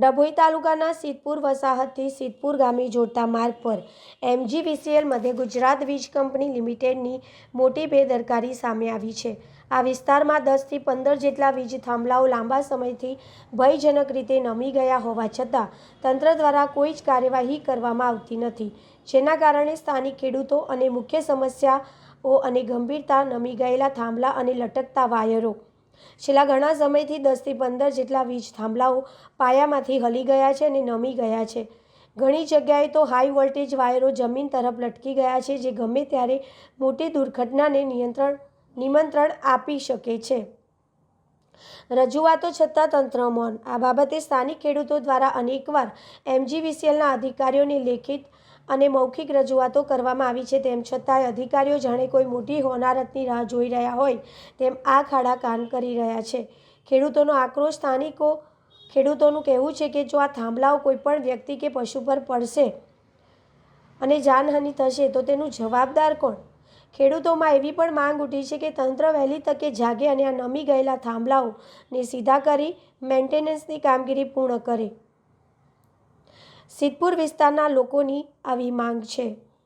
ડભોઈ તાલુકાના સિદ્ધપુર વસાહતથી સિદ્ધપુર ગામે જોડતા માર્ગ પર એમજીવીસીએલ મધ્ય ગુજરાત વીજ કંપની લિમિટેડની મોટી બેદરકારી સામે આવી છે. આ વિસ્તારમાં દસથી પંદર જેટલા વીજ થાંભલાઓ લાંબા સમયથી ભયજનક રીતે નમી ગયા હોવા છતાં તંત્ર દ્વારા કોઈ જ કાર્યવાહી કરવામાં આવતી નથી. જેના કારણે સ્થાનિક ખેડૂતો અને મુખ્ય સમસ્યાઓ અને ગંભીરતા નમી ગયેલા થાંભલા અને લટકતા વાયરો છેલ્લા ઘણા સમયથી દસથી પંદર જેટલા વીજ થાંભલાઓ પાયામાંથી હલી ગયા છે અને નમી ગયા છે. ઘણી જગ્યાએ તો હાઈ વોલ્ટેજ વાયરો જમીન તરફ લટકી ગયા છે, જે ગમે ત્યારે મોટી દુર્ઘટનાને નિયંત્રણ, નિમંત્રણ આપી શકે છે. રજૂઆતો છતાં તંત્ર મૌન. આ બાબતે સ્થાનિક ખેડૂતો દ્વારા અનેકવાર એમજીવીસીએલના અધિકારીઓને લેખિત અને મૌખિક રજૂઆતો કરવામાં આવી છે. તેમ છતાંય અધિકારીઓ જાણે કોઈ મોટી હોનારતની રાહ જોઈ રહ્યા હોય તેમ આ ખાડા કાન કરી રહ્યા છે. ખેડૂતોનો આક્રોશ સ્થાનિકો, ખેડૂતોનું કહેવું છે કે જો આ થાંભલાઓ કોઈપણ વ્યક્તિ કે પશુ પર પડશે અને જાનહાનિ થશે, તો તેનું જવાબદાર કોણ? ખેડૂતોમાં એવી પણ માંગ ઉઠી છે કે તંત્ર વહેલી તકે જાગે અને આ નમી ગયેલા થાંભલાઓને સીધા કરી મેન્ટેનન્સની કામગીરી પૂર્ણ કરે. સિદ્ધપુર વિસ્તારના લોકોની આવી માંગ છે.